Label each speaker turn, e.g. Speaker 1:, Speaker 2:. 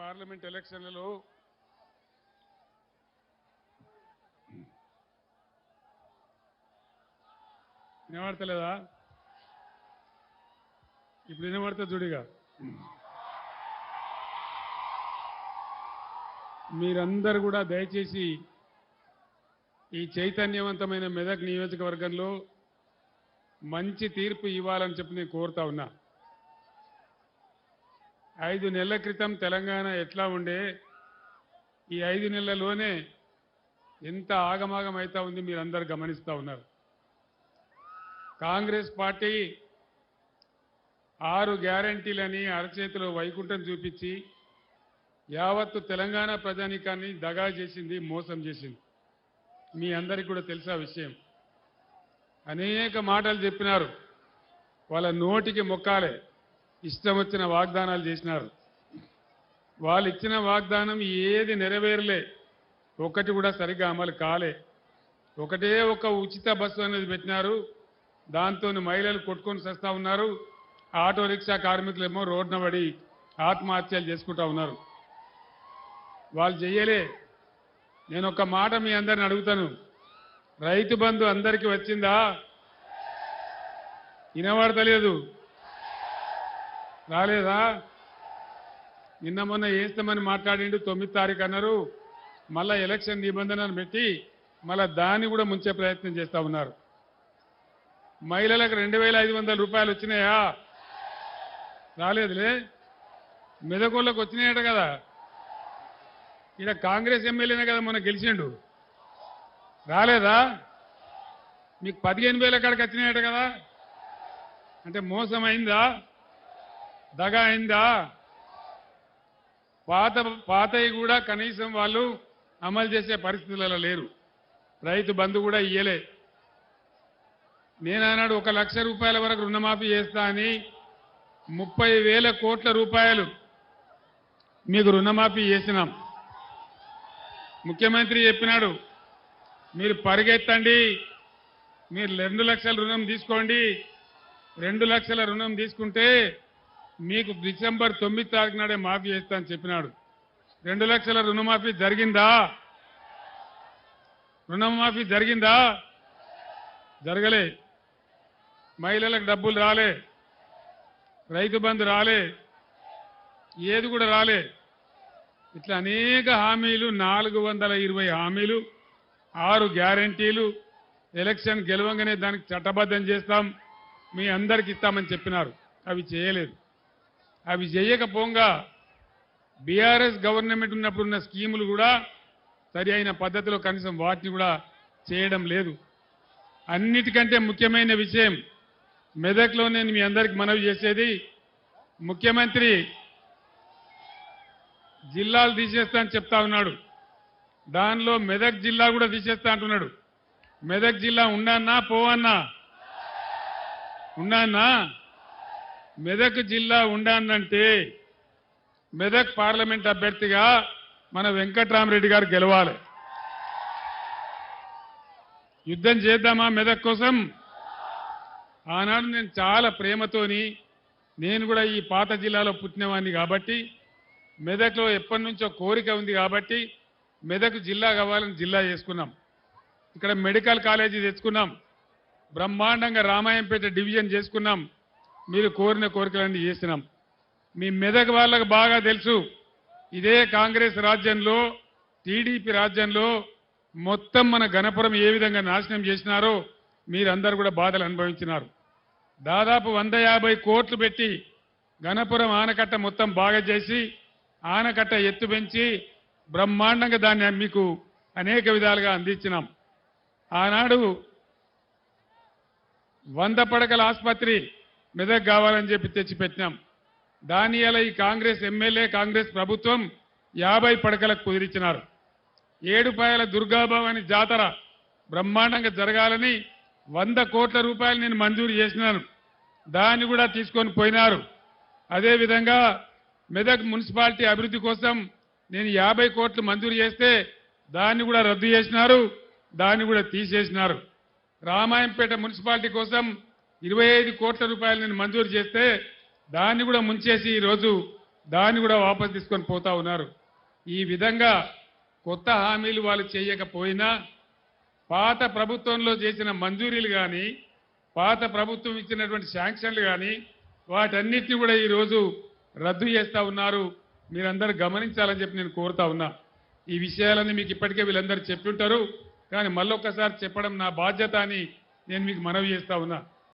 Speaker 1: Parliament ఎలక్షన్లలో వినబడతలేదా? ఇప్పుడు వినబడతా చూడిగా. మీరందరూ కూడా దయచేసి ఈ చైతన్యవంతమైన మెదక్ నియోజకవర్గంలో మంచి తీర్పు ఇవ్వాలని చెప్పి నేను కోరుతా ఉన్నా. ఐదు నెలల క్రితం తెలంగాణ ఎట్లా ఉండే? ఈ ఐదు నెలలలోనే ఎంత ఆగమాగం అవుతా ఉంది మీరందరూ గమనిస్తూ ఉన్నారు. కాంగ్రెస్ పార్టీ ఆరు గ్యారంటీలని అరచేతిలో వైకుంఠం చూపించి యావత్తు తెలంగాణ ప్రజానీకాన్ని దగా చేసింది మోసం చేసింది. మీ అందరికీ కూడా తెలుసా విషయం? అనేక మాటలు చెప్పినారు. వాళ్ళ నోటికి మొక్కాలే. ఇష్టం వచ్చిన వాగ్దానాలు చేసినారు. వాళ్ళు ఇచ్చిన వాగ్దానం ఏది నెరవేరలే. ఒకటి కూడా సరిగ్గా అమలు కాలే. ఒకటే ఒక ఉచిత బస్సు అనేది పెట్టినారు. దాంతో మహిళలు కొట్టుకొని చేస్తూ ఉన్నారు. ఆటో రిక్షా కార్మికులేమో రోడ్న పడి ఆత్మహత్యలు చేసుకుంటా ఉన్నారు. వాళ్ళు చెయ్యలే. నేను ఒక మాట మీ అందరిని అడుగుతాను. రైతు బంధు అందరికీ వచ్చిందా? వినబడతలేదు. రాలేదా? నిన్న మొన్న వేస్తామని మాట్లాడిండు తొమ్మిది తారీఖు అన్నారు. మళ్ళా ఎలక్షన్ నిబంధనలు పెట్టి మళ్ళా దాన్ని కూడా ముంచే ప్రయత్నం చేస్తా ఉన్నారు. మహిళలకు రెండు వేల ఐదు వందల రూపాయలు వచ్చినాయా? రాలేదులే. మెదకోళ్ళకు వచ్చినాయట కదా. ఇక్కడ కాంగ్రెస్ ఎమ్మెల్యేనే కదా మొన్న గెలిచిండు. రాలేదా? మీకు పదిహేను వేల కాడికి వచ్చినాయట కదా. అంటే మోసం అయిందా దగ అయిందా పాత పాతవి కూడా కనీసం వాళ్ళు అమలు చేసే పరిస్థితులలో లేరు. రైతు బంధు కూడా ఇయ్యలే. నేను ఒక లక్ష రూపాయల వరకు రుణమాఫీ చేస్తా అని ముప్పై వేల కోట్ల రూపాయలు మీకు రుణమాఫీ చేసినాం. ముఖ్యమంత్రి చెప్పినాడు మీరు పరిగెత్తండి మీరు రెండు లక్షల రుణం తీసుకోండి రెండు లక్షల రుణం తీసుకుంటే మీకు డిసెంబర్ తొమ్మిది తారీఖు నాడే మాఫీ చేస్తా అని చెప్పినాడు. రెండు లక్షల రుణమాఫీ జరిగిందా? రుణమాఫీ జరిగిందా? జరగలే. మహిళలకు డబ్బులు రాలే. రైతు బంధు రాలే. ఏది కూడా రాలే. ఇట్లా అనేక హామీలు నాలుగు వందల ఇరవై హామీలు ఆరు గ్యారంటీలు ఎలక్షన్ గెలవంగానే దానికి చట్టబద్ధం చేస్తాం. మీ అందరికి ఇస్తామని చెప్పినారు. అవి చేయలేదు. అవి చేయకపోగా బీఆర్ఎస్ గవర్నమెంట్ ఉన్నప్పుడు ఉన్న స్కీములు కూడా సరి అయిన పద్ధతిలో కనీసం వాటిని కూడా చేయడం లేదు. అన్నిటికంటే ముఖ్యమైన విషయం మెదక్లో నేను మీ అందరికి మనవి చేసేది ముఖ్యమంత్రి జిల్లాలు తీసేస్తా అని చెప్తా ఉన్నాడు. దానిలో మెదక్ జిల్లా కూడా తీసేస్తా అంటున్నాడు. మెదక్ జిల్లా ఉన్నానా పోవన్నా ఉన్నానా? మెదక్ జిల్లా ఉండానంటే మెదక్ పార్లమెంట్ అభ్యర్థిగా మన వెంకట్రామరెడ్డి గారు గెలవాలి. యుద్ధం చేద్దామా మెదక్ కోసం? ఆనాడు నేను చాలా ప్రేమతోని నేను కూడా ఈ పాత జిల్లాలో పుట్టినవాడిని కాబట్టి మెదక్లో ఎప్పటి నుంచో కోరిక ఉంది కాబట్టి మెదక్ జిల్లా కావాలని జిల్లా చేసుకున్నాం. ఇక్కడ మెడికల్ కాలేజీ తెచ్చుకున్నాం. బ్రహ్మాండంగా రామాయంపేట డివిజన్ చేసుకున్నాం. మీరు కోరిన కోరికలన్నీ చేసినాం. మీ మెదక్ వాళ్ళకు బాగా తెలుసు ఇదే కాంగ్రెస్ రాజ్యంలో టీడీపీ రాజ్యంలో మొత్తం మన గణపురం ఏ విధంగా నాశనం చేసినారో మీరందరూ కూడా బాధలు అనుభవించినారు. దాదాపు వంద యాభై కోట్లు పెట్టి గణపురం ఆనకట్ట మొత్తం బాగా చేసి ఆనకట్ట ఎత్తు పెంచి బ్రహ్మాండంగా దాన్ని మీకు అనేక విధాలుగా అందించినాం. ఆనాడు వంద పడకల ఆసుపత్రి మెదక్ కావాలని చెప్పి తెచ్చిపెట్టినాం. దాని ఇలా ఈ కాంగ్రెస్ ఎమ్మెల్యే కాంగ్రెస్ ప్రభుత్వం యాభై పడకలకు కుదిరించినారు ఏడుపాయల దుర్గాభవాని జాతర బ్రహ్మాండంగా జరగాలని వంద కోట్ల రూపాయలు నేను మంజూరు చేసినాను. దాన్ని కూడా తీసుకొని పోయినారు. అదేవిధంగా మెదక్ మున్సిపాలిటీ అభివృద్ధి కోసం నేను యాభై కోట్లు మంజూరు చేస్తే దాన్ని కూడా రద్దు చేసినారు దాన్ని కూడా తీసేసినారు. రామాయంపేట మున్సిపాలిటీ కోసం ఇరవై ఐదు కోట్ల రూపాయలు నేను మంజూరు చేస్తే దాన్ని కూడా ముంచేసి ఈరోజు దాన్ని కూడా వాపసు తీసుకొని పోతా ఉన్నారు. ఈ విధంగా కొత్త హామీలు వాళ్ళు చేయకపోయినా పాత ప్రభుత్వంలో చేసిన మంజూరీలు కానీ పాత ప్రభుత్వం ఇచ్చినటువంటి శాంక్షన్లు కానీ వాటన్నిటిని కూడా ఈరోజు రద్దు చేస్తా ఉన్నారు. మీరందరూ గమనించాలని చెప్పి నేను కోరుతా ఉన్నా. ఈ విషయాలన్నీ మీకు ఇప్పటికే వీళ్ళందరూ చెప్తుంటారు కానీ మళ్ళొక్కసారి చెప్పడం నా బాధ్యత అని నేను మీకు మనవి చేస్తా ఉన్నా.